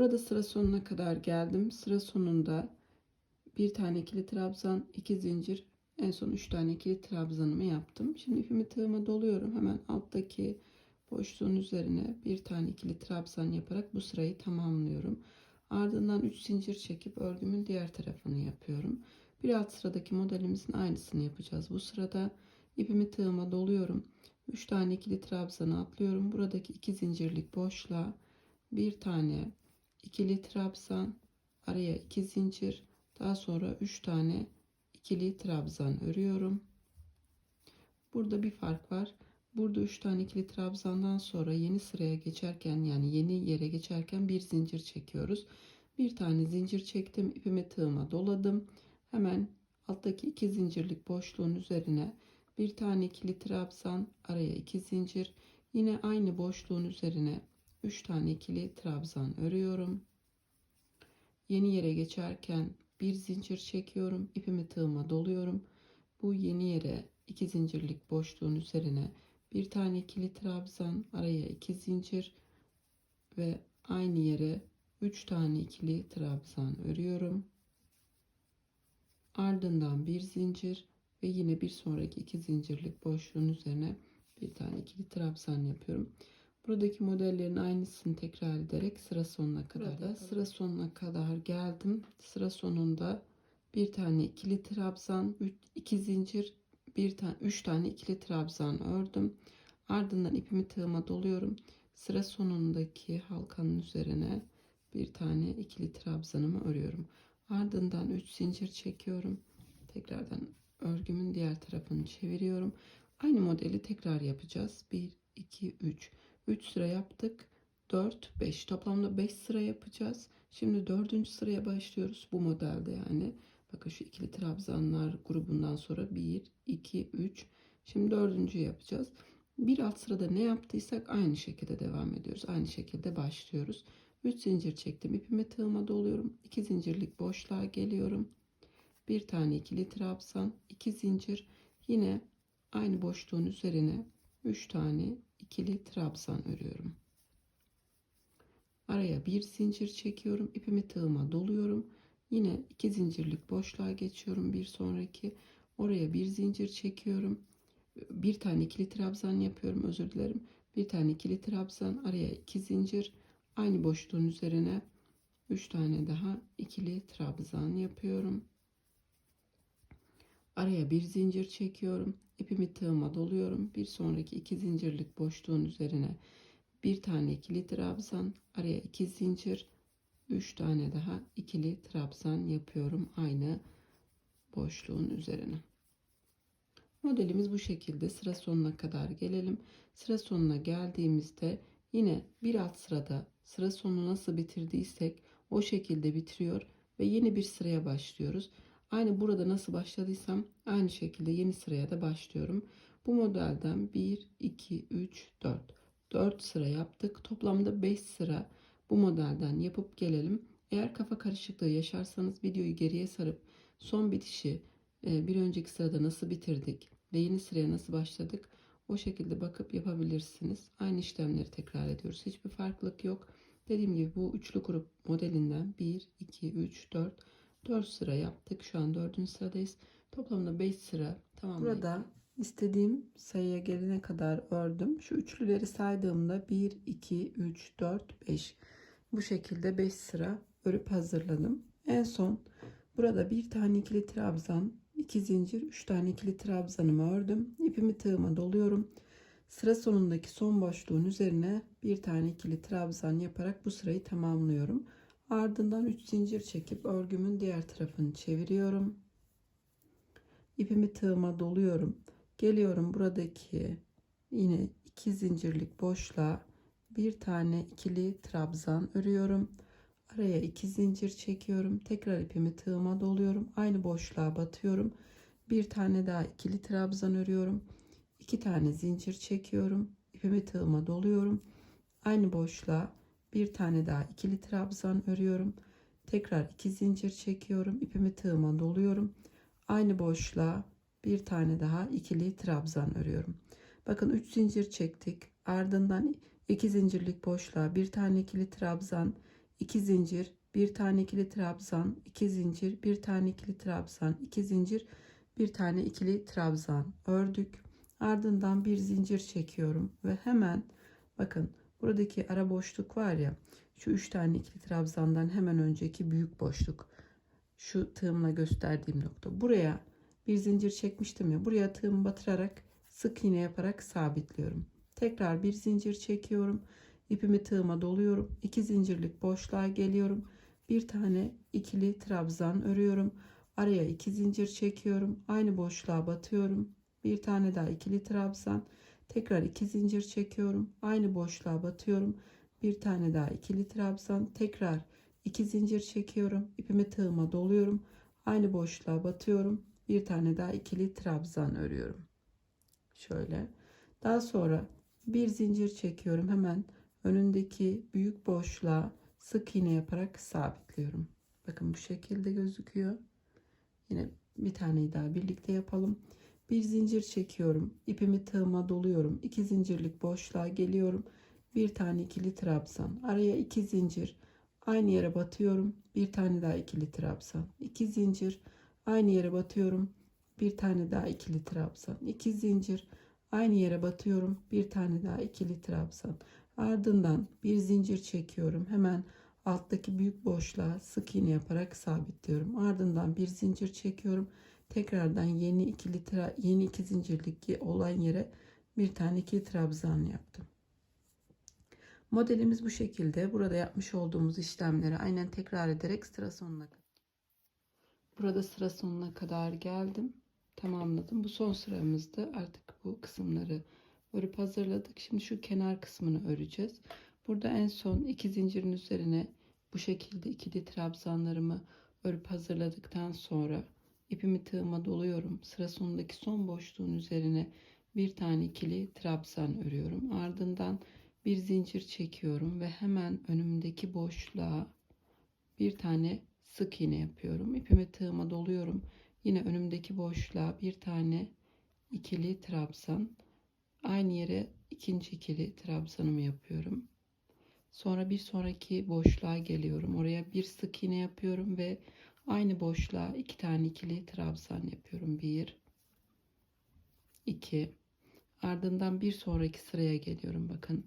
Burada sıra sonuna kadar geldim. Sıra sonunda bir tane ikili trabzan, iki zincir, en son üç tane ikili trabzanımı yaptım. Şimdi ipimi tığıma doluyorum. Hemen alttaki boşluğun üzerine bir tane ikili trabzan yaparak bu sırayı tamamlıyorum. Ardından 3 zincir çekip örgümün diğer tarafını yapıyorum. Bir alt sıradaki modelimizin aynısını yapacağız. Bu sırada ipimi tığıma doluyorum. 3 tane ikili trabzanı atlıyorum. Buradaki iki zincirlik boşluğa bir tane ikili trabzan, araya iki zincir, daha sonra 3 tane ikili trabzan örüyorum. Burada bir fark var. Burada 3 tane ikili trabzandan sonra yeni sıraya geçerken yani yeni yere geçerken bir zincir çekiyoruz. Bir tane zincir çektim. ipimi tığıma doladım. Hemen alttaki iki zincirlik boşluğun üzerine bir tane ikili trabzan, araya iki zincir. Yine aynı boşluğun üzerine 3 tane ikili trabzan örüyorum. Yeni yere geçerken bir zincir çekiyorum. ipimi tığıma doluyorum. Bu yeni yere iki zincirlik boşluğun üzerine bir tane ikili trabzan, araya iki zincir ve aynı yere 3 tane ikili trabzan örüyorum. Ardından bir zincir ve yine bir sonraki iki zincirlik boşluğun üzerine bir tane ikili trabzan yapıyorum. Buradaki modellerin aynısını tekrar ederek sıra sonuna kadar da sıra sonuna kadar geldim. Sıra sonunda bir tane ikili trabzan, üç- iki zincir, bir tane üç tane ikili trabzan ördüm. Ardından ipimi tığıma doluyorum. Sıra sonundaki halkanın üzerine bir tane ikili trabzanımı örüyorum. Ardından 3 zincir çekiyorum. Tekrardan örgümün diğer tarafını çeviriyorum. Aynı modeli tekrar yapacağız. 1 2 3 3 sıra yaptık. 4 5 toplamda 5 sıra yapacağız. Şimdi 4. sıraya başlıyoruz bu modelde yani. Bakın şu ikili trabzanlar grubundan sonra 1 2 3 Şimdi dördüncü yapacağız. Bir alt sırada ne yaptıysak aynı şekilde devam ediyoruz. Aynı şekilde başlıyoruz. 3 zincir çektim. ipimi tığıma doluyorum. 2 zincirlik boşluğa geliyorum. Bir tane ikili trabzan, 2 zincir. Yine aynı boşluğun üzerine 3 tane ikili trabzan örüyorum. Araya bir zincir çekiyorum. ipimi tığıma doluyorum. Yine 2 zincirlik boşluğa geçiyorum. Bir sonraki oraya bir zincir çekiyorum. Bir tane ikili trabzan yapıyorum. Özür dilerim. Bir tane ikili trabzan araya iki zincir Aynı boşluğun üzerine 3 tane daha ikili trabzan yapıyorum. Araya bir zincir çekiyorum. İpimi tığıma doluyorum. Bir sonraki iki zincirlik boşluğun üzerine bir tane ikili trabzan, araya iki zincir, 3 tane daha ikili trabzan yapıyorum aynı boşluğun üzerine. Modelimiz bu şekilde sıra sonuna kadar gelelim. Sıra sonuna geldiğimizde yine bir alt sırada sıra sonu nasıl bitirdiysek o şekilde bitiriyor ve yeni bir sıraya başlıyoruz. Aynı burada nasıl başladıysam aynı şekilde yeni sıraya da başlıyorum. Bu modelden 1, 2, 3, 4. 4 sıra yaptık. Toplamda 5 sıra bu modelden yapıp gelelim. Eğer kafa karışıklığı yaşarsanız videoyu geriye sarıp son bitişi e, bir önceki sırada nasıl bitirdik ve yeni sıraya nasıl başladık o şekilde bakıp yapabilirsiniz. Aynı işlemleri tekrar ediyoruz. Hiçbir farklılık yok. Dediğim gibi bu üçlü grup modelinden 1, 2, 3, 4, 4 sıra yaptık. Şu an 4. sıradayız. Toplamda 5 sıra tamam. Burada istediğim sayıya gelene kadar ördüm. Şu üçlüleri saydığımda 1, 2, 3, 4, 5. Bu şekilde 5 sıra örüp hazırladım. En son burada bir tane ikili trabzan, 2 zincir, 3 tane ikili trabzanımı ördüm. İpimi tığıma doluyorum. Sıra sonundaki son boşluğun üzerine bir tane ikili trabzan yaparak bu sırayı tamamlıyorum. Ardından 3 zincir çekip örgümün diğer tarafını çeviriyorum. İpimi tığıma doluyorum. Geliyorum buradaki yine iki zincirlik boşluğa bir tane ikili trabzan örüyorum. Araya iki zincir çekiyorum. Tekrar ipimi tığıma doluyorum. Aynı boşluğa batıyorum. Bir tane daha ikili trabzan örüyorum. iki tane zincir çekiyorum. İpimi tığıma doluyorum. Aynı boşluğa bir tane daha ikili trabzan örüyorum. Tekrar iki zincir çekiyorum. İpimi tığıma doluyorum. Aynı boşluğa bir tane daha ikili trabzan örüyorum. Bakın 3 zincir çektik. Ardından 2 zincirlik boşluğa bir tane ikili trabzan, 2 zincir, bir tane ikili trabzan, 2 zincir, bir tane ikili trabzan, 2 zincir, bir tane ikili trabzan ördük. Ardından bir zincir çekiyorum ve hemen bakın buradaki ara boşluk var ya şu üç tane ikili trabzandan hemen önceki büyük boşluk. Şu tığımla gösterdiğim nokta. Buraya bir zincir çekmiştim ya buraya tığımı batırarak sık iğne yaparak sabitliyorum. Tekrar bir zincir çekiyorum ipimi tığıma doluyorum iki zincirlik boşluğa geliyorum. Bir tane ikili trabzan örüyorum araya iki zincir çekiyorum aynı boşluğa batıyorum. Bir tane daha ikili trabzan tekrar iki zincir çekiyorum. Aynı boşluğa batıyorum. Bir tane daha ikili trabzan tekrar iki zincir çekiyorum. İpimi tığıma doluyorum. Aynı boşluğa batıyorum. Bir tane daha ikili trabzan örüyorum. Şöyle. Daha sonra bir zincir çekiyorum. Hemen önündeki büyük boşluğa sık iğne yaparak sabitliyorum. Bakın bu şekilde gözüküyor. Yine bir taneyi daha birlikte yapalım bir zincir çekiyorum. İpimi tığıma doluyorum. İki zincirlik boşluğa geliyorum. Bir tane ikili trabzan araya iki zincir. Aynı yere batıyorum. Bir tane daha ikili trabzan iki zincir. Aynı yere batıyorum. Bir tane daha ikili trabzan iki zincir. Aynı yere batıyorum. Bir tane daha ikili trabzan ardından bir zincir çekiyorum. Hemen alttaki büyük boşluğa sık iğne yaparak sabitliyorum. Ardından bir zincir çekiyorum tekrardan yeni ikili yeni iki zincirlik olan yere bir tane ikili trabzan yaptım Modelimiz bu şekilde. Burada yapmış olduğumuz işlemleri aynen tekrar ederek sıra sonuna Burada sıra sonuna kadar geldim. Tamamladım. Bu son sıramızda artık bu kısımları örüp hazırladık. Şimdi şu kenar kısmını öreceğiz. Burada en son iki zincirin üzerine bu şekilde ikili trabzanlarımı örüp hazırladıktan sonra ipimi tığıma doluyorum. Sıra sonundaki son boşluğun üzerine bir tane ikili trabzan örüyorum. Ardından bir zincir çekiyorum ve hemen önümdeki boşluğa bir tane sık iğne yapıyorum. İpimi tığıma doluyorum. Yine önümdeki boşluğa bir tane ikili trabzan. Aynı yere ikinci ikili trabzanımı yapıyorum. Sonra bir sonraki boşluğa geliyorum. Oraya bir sık iğne yapıyorum ve aynı boşluğa iki tane ikili trabzan yapıyorum. Bir, iki. Ardından bir sonraki sıraya geliyorum. Bakın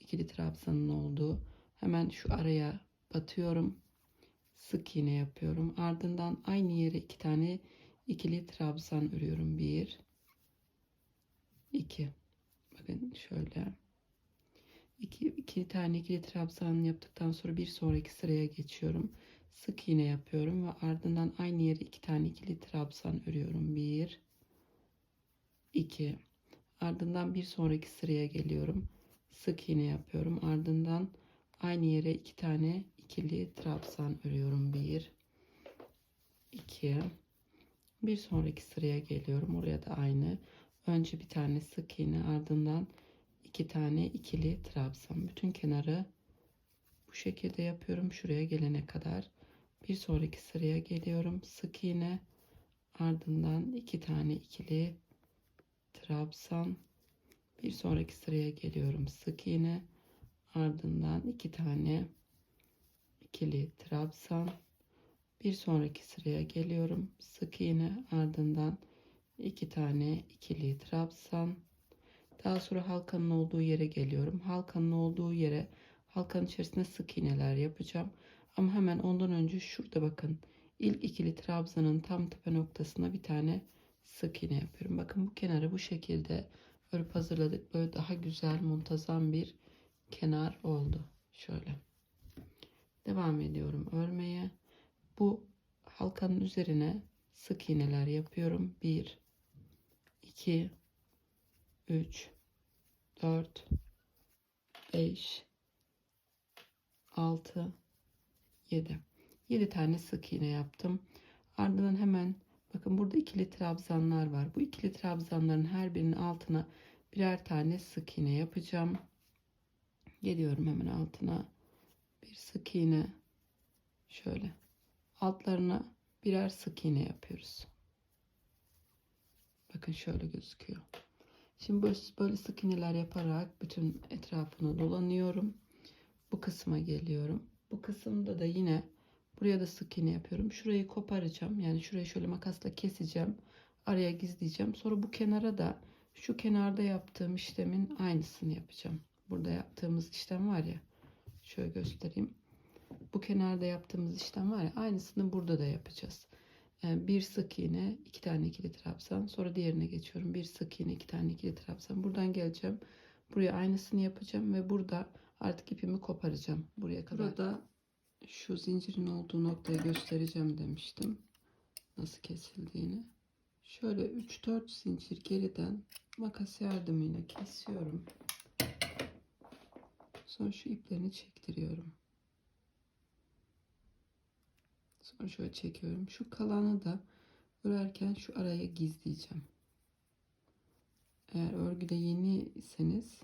ikili trabzanın olduğu. Hemen şu araya batıyorum. Sık iğne yapıyorum. Ardından aynı yere iki tane ikili trabzan örüyorum. Bir iki. Bakın şöyle. İki, iki tane ikili trabzan yaptıktan sonra bir sonraki sıraya geçiyorum sık iğne yapıyorum ve ardından aynı yere iki tane ikili trabzan örüyorum bir iki ardından bir sonraki sıraya geliyorum sık iğne yapıyorum. Ardından aynı yere iki tane ikili trabzan örüyorum. Bir, iki. Bir sonraki sıraya geliyorum. Oraya da aynı. Önce bir tane sık iğne ardından iki tane ikili trabzan. Bütün kenarı bu şekilde yapıyorum. Şuraya gelene kadar. Bir sonraki sıraya geliyorum. Sık iğne ardından iki tane ikili trabzan. Bir sonraki sıraya geliyorum. Sık iğne ardından iki tane ikili trabzan. Bir sonraki sıraya geliyorum. Sık iğne ardından iki tane ikili trabzan. Daha sonra halkanın olduğu yere geliyorum. Halkanın olduğu yere halkanın içerisinde sık iğneler yapacağım ama hemen ondan önce şurada bakın ilk ikili trabzanın tam tepe noktasına bir tane sık iğne yapıyorum bakın bu kenarı bu şekilde örüp hazırladık. Böyle daha güzel muntazam bir kenar oldu. Şöyle. Devam ediyorum örmeye. Bu halkanın üzerine sık iğneler yapıyorum. 1 2 3 4 5 6 7 7 tane sık iğne yaptım. Ardından hemen Bakın burada ikili trabzanlar var. Bu ikili trabzanların her birinin altına birer tane sık iğne yapacağım. Geliyorum hemen altına. Bir sık iğne. Şöyle. Altlarına birer sık iğne yapıyoruz. Bakın şöyle gözüküyor. Şimdi böyle, böyle sık iğneler yaparak bütün etrafını dolanıyorum. Bu kısma geliyorum. Bu kısımda da yine buraya da sık iğne yapıyorum. Şurayı koparacağım. Yani şurayı şöyle makasla keseceğim. Araya gizleyeceğim. Sonra bu kenara da şu kenarda yaptığım işlemin aynısını yapacağım. Burada yaptığımız işlem var ya. Şöyle göstereyim. Bu kenarda yaptığımız işlem var ya. Aynısını burada da yapacağız. Yani bir sık iğne, iki tane ikili trabzan. Sonra diğerine geçiyorum. Bir sık iğne, iki tane ikili trabzan. Buradan geleceğim. Buraya aynısını yapacağım ve burada artık ipimi koparacağım buraya kadar. Burada şu zincirin olduğu noktayı göstereceğim demiştim. Nasıl kesildiğini. Şöyle 3-4 zincir geriden makas yardımıyla kesiyorum. Sonra şu iplerini çektiriyorum. Sonra şöyle çekiyorum. Şu kalanı da örerken şu araya gizleyeceğim. Eğer örgüde yeniyseniz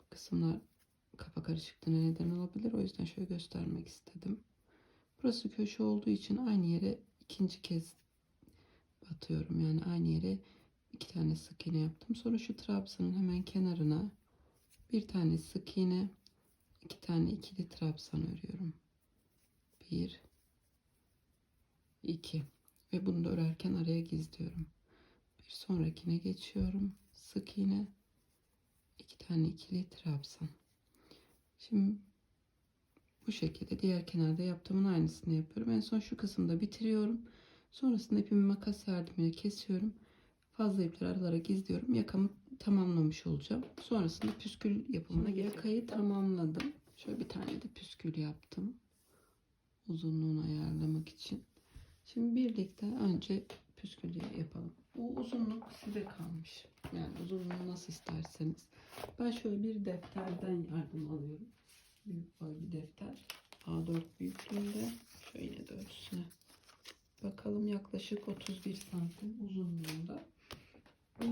bu kısımlar kafa karışıklığına neden olabilir. O yüzden şöyle göstermek istedim. Burası köşe olduğu için aynı yere ikinci kez batıyorum. Yani aynı yere iki tane sık iğne yaptım. Sonra şu trabzanın hemen kenarına bir tane sık iğne, iki tane ikili trabzan örüyorum. Bir, iki ve bunu da örerken araya gizliyorum. Bir sonrakine geçiyorum. Sık iğne, iki tane ikili trabzan. Şimdi bu şekilde diğer kenarda yaptığımın aynısını yapıyorum. En son şu kısımda bitiriyorum. Sonrasında ipimi makas yardımıyla kesiyorum. Fazla ipleri aralara gizliyorum. Yakamı tamamlamış olacağım. Sonrasında püskül yapımına Şimdi yakayı tamamladım. Şöyle bir tane de püskül yaptım. Uzunluğunu ayarlamak için. Şimdi birlikte önce püskül yapalım. Bu uzunluk size kalmış. Yani uzunluğu nasıl isterseniz. Ben şöyle bir defterden yardım alıyorum. Büyük boy bir defter. A4 büyüklüğünde. Şöyle de ölçüsüne bakalım yaklaşık 31 santim uzunluğunda. Bu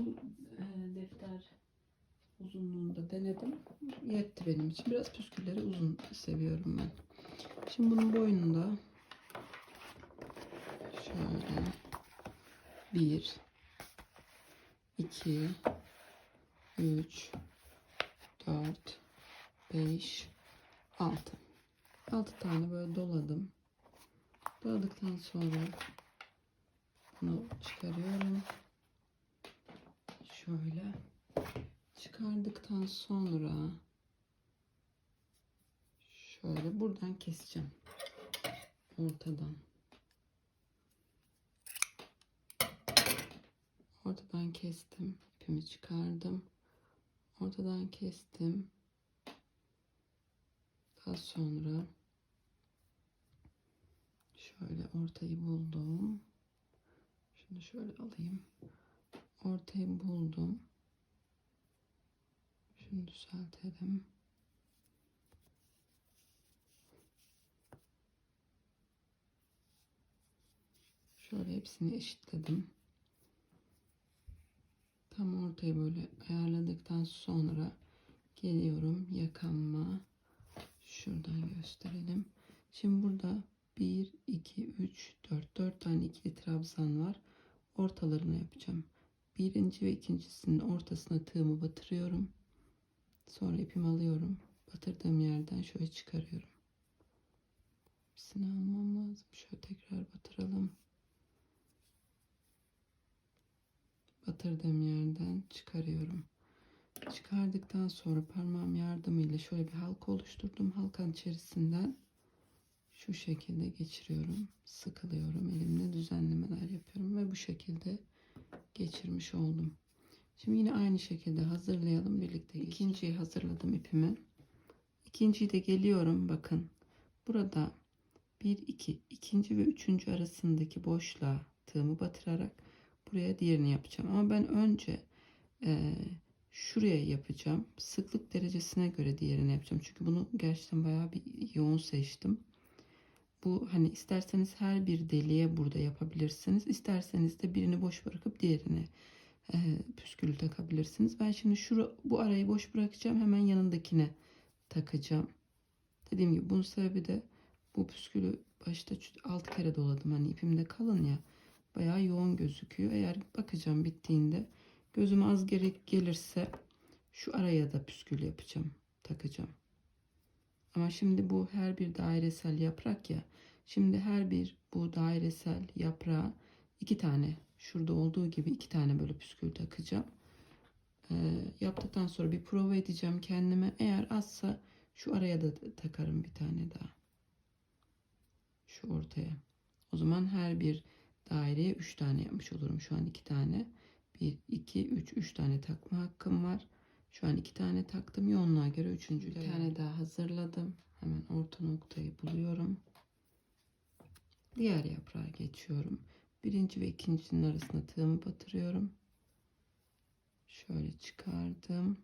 e, defter uzunluğunda denedim. Yetti benim için. Biraz püskülleri uzun seviyorum ben. Şimdi bunun boyunda şöyle 1 2 3 4 5 6 6 tane böyle doladım. Doladıktan sonra bunu çıkarıyorum. Şöyle çıkardıktan sonra şöyle buradan keseceğim. Ortadan. Ortadan kestim. ipimi çıkardım. Ortadan kestim. Daha sonra şöyle ortayı buldum. Şunu şöyle alayım. Ortayı buldum. Şunu düzeltelim. Şöyle hepsini eşitledim. Tam ortayı böyle ayarladıktan sonra geliyorum yakanma. Şuradan gösterelim. Şimdi burada 1, 2, 3, 4. 4 tane ikili trabzan var. Ortalarını yapacağım. Birinci ve ikincisinin ortasına tığımı batırıyorum. Sonra ipimi alıyorum. Batırdığım yerden şöyle çıkarıyorum. Hepsini almam lazım. Şöyle tekrar batıralım. Batırdığım yerden çıkarıyorum. Çıkardıktan sonra parmağım yardımıyla şöyle bir halka oluşturdum. Halkanın içerisinden şu şekilde geçiriyorum. Sıkılıyorum. Elimle düzenlemeler yapıyorum ve bu şekilde geçirmiş oldum. Şimdi yine aynı şekilde hazırlayalım birlikte. İkinciyi hazırladım ipimi. İkinciyi de geliyorum bakın. Burada 1 2 ikinci ve üçüncü arasındaki boşluğa tığımı batırarak buraya diğerini yapacağım. Ama ben önce e, şuraya yapacağım. Sıklık derecesine göre diğerini yapacağım. Çünkü bunu gerçekten bayağı bir yoğun seçtim. Bu hani isterseniz her bir deliğe burada yapabilirsiniz. İsterseniz de birini boş bırakıp diğerini e, püskülü takabilirsiniz. Ben şimdi şu bu arayı boş bırakacağım. Hemen yanındakine takacağım. Dediğim gibi bunun sebebi de bu püskülü başta 6 kere doladım. Hani ipimde kalın ya. Bayağı yoğun gözüküyor. Eğer bakacağım bittiğinde gözüme az gerek gelirse şu araya da püskül yapacağım. Takacağım. Ama şimdi bu her bir dairesel yaprak ya. Şimdi her bir bu dairesel yaprağa iki tane şurada olduğu gibi iki tane böyle püskül takacağım. Ee, yaptıktan sonra bir prova edeceğim kendime. Eğer azsa şu araya da takarım bir tane daha. Şu ortaya. O zaman her bir daireye 3 tane yapmış olurum. Şu an 2 tane. 1, 2, 3, 3 tane takma hakkım var. Şu an 2 tane taktım. Yoğunluğa göre 3. Bir tane daha hazırladım. Hemen orta noktayı buluyorum. Diğer yaprağa geçiyorum. Birinci ve ikincinin arasına tığımı batırıyorum. Şöyle çıkardım.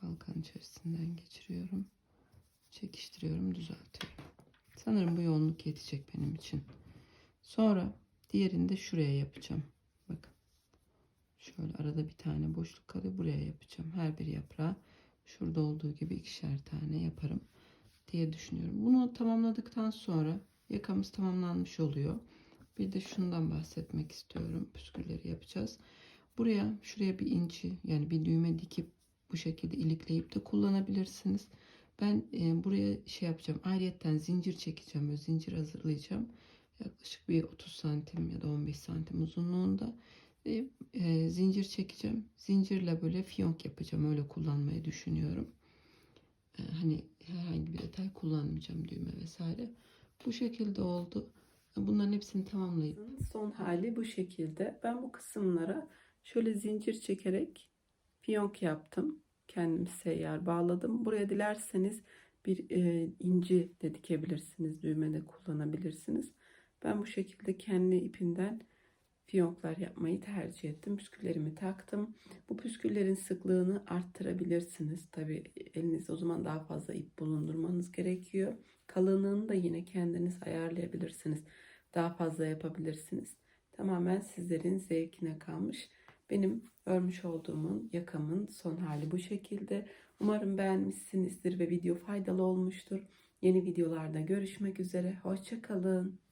Halkanın içerisinden geçiriyorum. Çekiştiriyorum, düzeltiyorum. Sanırım bu yoğunluk yetecek benim için. Sonra diğerini de şuraya yapacağım. Bakın. Şöyle arada bir tane boşluk kalıyor. Buraya yapacağım. Her bir yaprağı şurada olduğu gibi ikişer tane yaparım diye düşünüyorum. Bunu tamamladıktan sonra yakamız tamamlanmış oluyor. Bir de şundan bahsetmek istiyorum. Püskülleri yapacağız. Buraya şuraya bir inci yani bir düğme dikip bu şekilde ilikleyip de kullanabilirsiniz. Ben e, buraya şey yapacağım. Ayrıyetten zincir çekeceğim. Böyle zincir hazırlayacağım. Yaklaşık bir 30 santim ya da 15 santim uzunluğunda. E, e, zincir çekeceğim. Zincirle böyle fiyonk yapacağım. Öyle kullanmayı düşünüyorum. E, hani herhangi bir detay kullanmayacağım. Düğme vesaire. Bu şekilde oldu. Bunların hepsini tamamlayıp Son hali bu şekilde. Ben bu kısımlara şöyle zincir çekerek fiyonk yaptım. Kendim seyyar bağladım. Buraya dilerseniz bir e, inci de dikebilirsiniz. Düğme de kullanabilirsiniz. Ben bu şekilde kendi ipimden fiyonklar yapmayı tercih ettim. Püsküllerimi taktım. Bu püsküllerin sıklığını arttırabilirsiniz. Tabi elinizde o zaman daha fazla ip bulundurmanız gerekiyor. Kalınlığını da yine kendiniz ayarlayabilirsiniz. Daha fazla yapabilirsiniz. Tamamen sizlerin zevkine kalmış. Benim örmüş olduğumun yakamın son hali bu şekilde. Umarım beğenmişsinizdir ve video faydalı olmuştur. Yeni videolarda görüşmek üzere. Hoşçakalın.